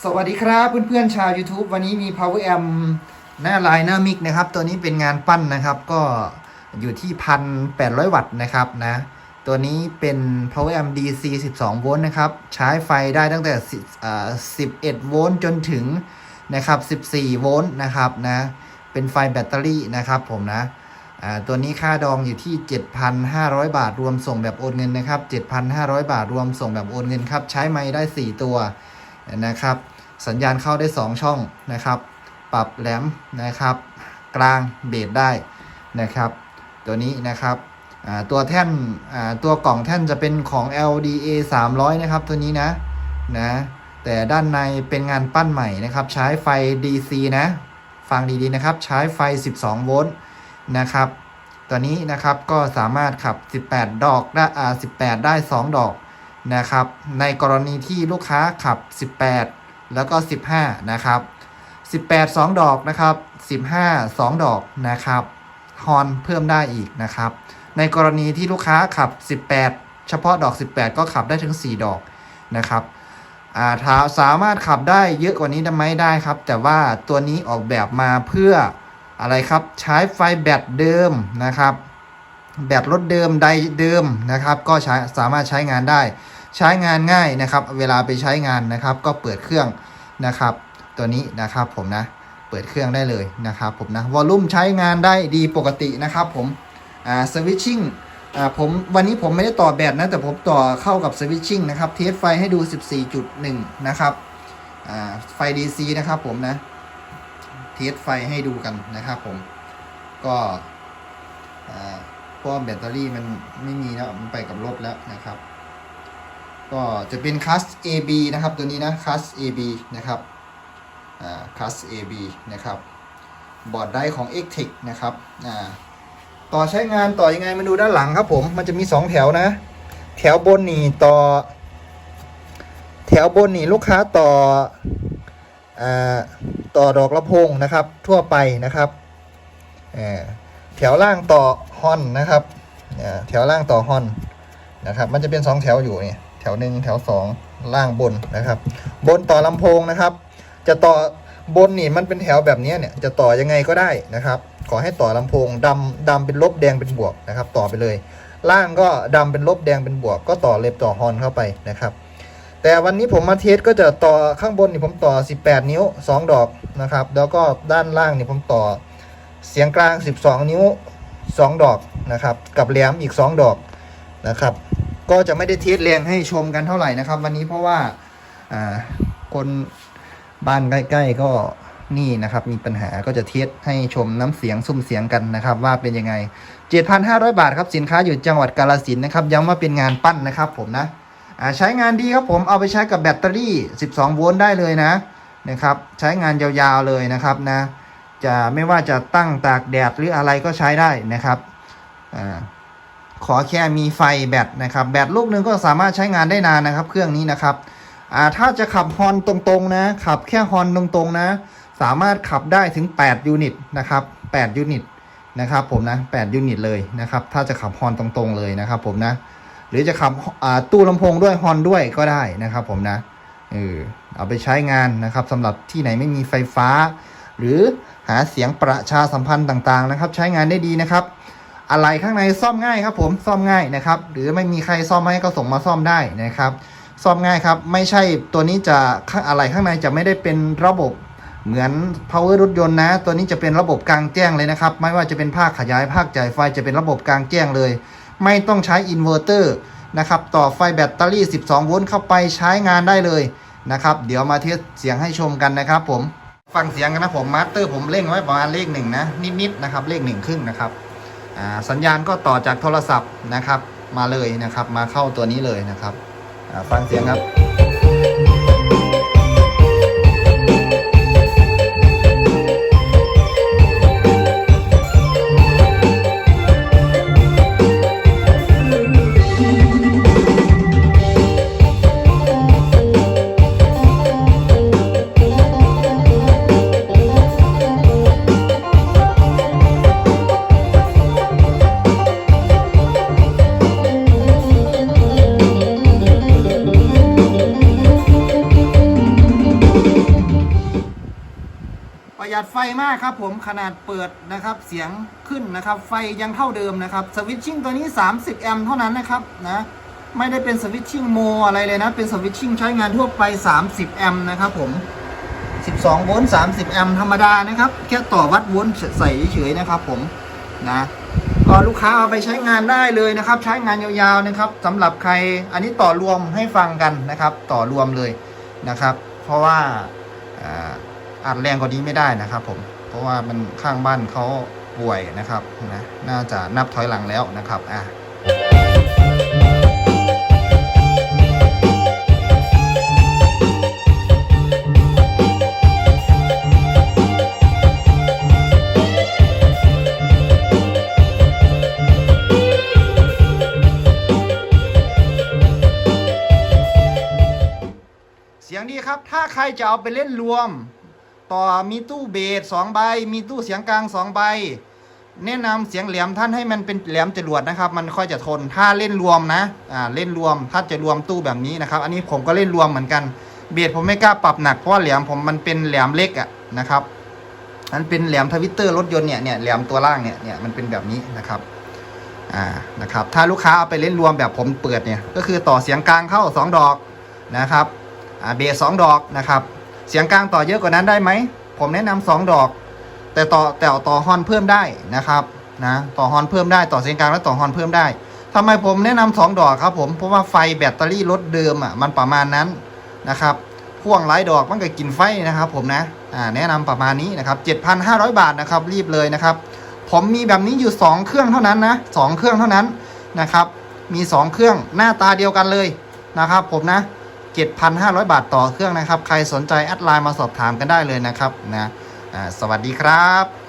สวัสดีครับเพื่อนๆชาว YouTube วันนี้มี Power Amp หน้าลายหน้ามิกนะครับ ตัวนี้เป็นงานปั้นนะครับ ก็อยู่ที่ 1,800 วัตต์นะครับนะ ตัวนี้เป็น Power Amp DC 12 โวลต์นะครับ ใช้ไฟได้ตั้งแต่11 โวลต์จนถึงนะครับ 14 โวลต์นะครับนะ เป็นไฟแบตเตอรี่นะครับผมนะตัวนี้ค่าดองอยู่ที่ 7,500 บาทรวมส่งแบบโอนเงินนะครับ 7,500 บาทรวมส่งแบบโอนเงินครับ ใช้ไม้ได้ 4 ตัว นะครับ สัญญาณเข้าได้ 2 ช่องนะครับ ปรับแหลมนะครับ กลางเบสได้นะครับ ตัวนี้นะครับตัวแท่นตัวกล่องแท่นจะเป็นของ LDA 300 นะครับ ตัวนี้นะนะแต่ด้านในเป็นงานปั้นใหม่นะครับ ใช้ไฟ DC นะ ฟังดีๆนะครับ ใช้ไฟ 12 โวลต์นะครับ ตัวนี้นะครับก็สามารถขับ 18 ดอกได้18 ได้ 2 ดอก นะครับ ในกรณีที่ลูกค้าขับ 18 แล้วก็ 15 นะครับ 18 2 ดอกนะครับ 15 2 ดอกนะครับฮอนเพิ่มได้อีกนะครับ ในกรณีที่ลูกค้าขับ 18 เฉพาะดอก 18 ก็ขับได้ถึง 4 ดอกนะครับอ่าาสามารถขับได้เยอะกว่านี้ได้ไหมได้ครับ แต่ว่าตัวนี้ออกแบบมาเพื่ออะไรครับใช้ไฟแบตเดิมนะครับ แบตรถเดิมไดเดิมนะครับ ก็ใช้สามารถใช้งานได้ ใช้งานง่ายนะครับ เวลาไปใช้งานนะครับ ก็เปิดเครื่องนะครับ ตัวนี้นะครับผมนะเปิดเครื่องได้เลยนะครับผมนะวอลลุ่มใช้งานได้ดีปกตินะครับผมอ่าสวิตชิ่งอ่าผมวันนี้ผมไม่ได้ต่อแบตนะ แต่ผมต่อเข้ากับสวิตชิ่งนะครับเทสไฟให้ดู 14.1 นะครับอ่าไฟ DC นะครับผมนะเทสไฟให้ดูกันนะครับผมก็อ่าเพราะว่าแบตเตอรี่มันไม่มีแล้วมันไปกับรถแล้วนะครับ ก็จะเป็นคัส AB นะครับตัวนี้นะคัส AB นะครับอ่าคัส AB นะครับบอร์ดไดของ x t e c นะครับอ่าต่อใช้งานต่อยังไงมาดูด้านหลังครับผมมันจะมี 2 แถวนะ แถวบนนี่ต่อ แถวบนนี่ลูกค้าต่ออ่าต่อดอกลำโพงนะครับ ทั่วไปนะครับแถวล่างต่อฮอนนะครับแถวล่างต่อฮอนนะครับ มันจะเป็น 2 แถวอยู่เนี่ย แถวหนึ่งแถว2ล่างบนนะครับ บนต่อลำโพงนะครับ จะต่อบนนี่มันเป็นแถวแบบนี้เนี่ยจะต่อยังไงก็ได้นะครับ ขอให้ต่อลำโพงดำดำเป็นลบแดงเป็นบวกนะครับ ต่อไปเลย ล่างก็ดำเป็นลบแดงเป็นบวก ก็ต่อเล็บต่อฮอนเข้าไปนะครับแต่วันนี้ผมมาเทสก็จะต่อข้างบนนี่ผมต่อ 18 นิ้ว 2 ดอกนะครับ แล้วก็ด้านล่างนี่ผมต่อเสียงกลาง 12 นิ้ว 2 ดอกนะครับ กับแหลมอีก 2 ดอกนะครับ ก็จะไม่ได้เทสแรงให้ชมกันเท่าไหร่นะครับ วันนี้เพราะว่าคนบ้านใกล้ๆก็นี่นะครับมีปัญหาก็จะเทสให้ชมน้ำเสียงซุ้มเสียงกันนะครับ ว่าเป็นยังไง 7,500 บาทครับสินค้าอยู่จังหวัดกาลสินนะครับย้ำว่าเป็นงานปั้นนะครับผมนะใช้งานดีครับผมเอาไปใช้กับแบตเตอรี่ 12 โวลต์ได้เลยนะนะครับ ใช้งานยาวๆเลยนะครับนะ จะไม่ว่าจะตั้งตากแดดหรืออะไรก็ใช้ได้นะครับอา ขอแค่มีไฟแบตนะครับ แบตลูกหนึงก็สามารถใช้งานได้นานนะครับ เครื่องนี้นะครับถ้าจะขับฮอนตรงๆนะ ขับแค่ฮอนตรงๆนะ สามารถขับได้ถึง 8 ยูนิตนะครับ8ยูนิตนะครับผมนะ8ยูนิตเลยนะครับ ถ้าจะขับฮอนตรงๆเลยนะครับ ผมนะ หรือจะขับตู้ลำโพงด้วยฮอนด้วยก็ได้นะครับ ผมนะเออเอาไปใช้งานนะครับสำหรับที่ไหนไม่มีไฟฟ้า หรือหาเสียงประชาสัมพันธ์ต่างๆนะครับ ใช้งานได้ดีนะครับ อะไรข้างในซ่อมง่ายครับผมซ่อมง่ายนะครับ หรือไม่มีใครซ่อมให้ก็ส่งมาซ่อมได้นะครับซ่อมง่ายครับ ไม่ใช่ตัวนี้จะอะไรข้างในจะไม่ได้เป็นระบบเหมือน power รถยนต์นะ ตัวนี้จะเป็นระบบกลางแจ้งเลยนะครับ ไม่ว่าจะเป็นภาคขยายภาคจ่ายไฟจะเป็นระบบกลางแจ้งเลย ไม่ต้องใช้อินเวอร์เตอร์นะครับ ต่อไฟแบตเตอรี่ 12 โวลต์เข้าไปใช้งานได้เลยนะครับ เดี๋ยวมาเทสเสียงให้ชมกันนะครับผม ฟังเสียงกันนะผมมาสเตอร์ผมเร่งไว้ประมาณเลขหนึ่งนะ นิดๆนะครับ เลขหนึ่งครึ่งนะครับ สัญญาณก็ต่อจากโทรศัพท์นะครับ มาเลยนะครับ มาเข้าตัวนี้เลยนะครับฟังเสียงครับ หยัดไฟมากครับผมขนาดเปิดนะครับเสียงขึ้นนะครับ ไฟยังเท่าเดิมนะครับสวิตชิ่งตัวนี้ 30 แอมป์เท่านั้นนะครับนะไม่ได้เป็นสวิตชิ่งโมอะไรเลยนะ เป็นสวิตชิ่งใช้งานทั่วไป 30 แอมป์นะครับผม12โวลต์30 แอมป์ธรรมดานะครับ แค่ต่อวัดโวลต์ใส่เฉยๆนะครับผมนะก็ลูกค้าเอาไปใช้งานได้เลยนะครับ ใช้งานยาวๆนะครับสำหรับใครอันนี้ต่อรวมให้ฟังกันนะครับ ต่อรวมเลยนะครับ เพราะว่า อัดแรงกว่านี้ไม่ได้นะครับผมเพราะว่ามันข้างบ้านเขาป่วยนะครับนะน่าจะนับถอยหลังแล้วนะครับอะเสียงดีครับ ถ้าใครจะเอาไปเล่นรวม ต่อมีตู้เบสสองใบ มีตู้เสียงกลางสองใบ แนะนำเสียงแหลมท่านให้มันเป็นแหลมจรวดนะครับ มันค่อยจะทนถ้าเล่นรวมนะอ่าเล่นรวมถ้าจะรวมตู้แบบนี้นะครับ อันนี้ผมก็เล่นรวมเหมือนกันเบสผมไม่กล้าปรับหนักเพราะแหลมผมมันเป็นแหลมเล็กอะนะครับมันเป็นแหลมทวิตเตอร์รถยนต์เนี่ยเนี่ยแหลมตัวล่างเนี่ยเนี่ยมันเป็นแบบนี้นะครับอ่านะครับถ้าลูกค้าเอาไปเล่นรวมแบบผมเปิดเนี่ยก็คือต่อเสียงกลางเข้าสองดอกนะครับอ่าเบสสองดอกนะครับ เสียงกลางต่อเยอะกว่านั้นได้ไหม ผมแนะนำสองดอก แต่ต่อแต่ต่อฮอนเพิ่มได้นะครับนะต่อฮอนเพิ่มได้ต่อเสียงกลางและต่อฮอนเพิ่มได้ทำไมผมแนะนำสองดอกครับผมเพราะว่าไฟแบตเตอรี่รถเดิมอะมันประมาณนั้นนะครับพ่วงหลายดอกมันก็กินไฟนะครับ ผมนะอ่าแนะนำประมาณนี้นะครับ 7,500 บาทนะครับ รีบเลยนะครับ ผมมีแบบนี้อยู่ 2 เครื่องเท่านั้นนะสองเครื่องเท่านั้นนะครับ มี 2 เครื่องหน้าตาเดียวกันเลยนะครับ ผมนะ 7,500 บาทต่อเครื่องนะครับ ใครสนใจแอดไลน์มาสอบถามกันได้เลยนะครับนะสวัสดีครับ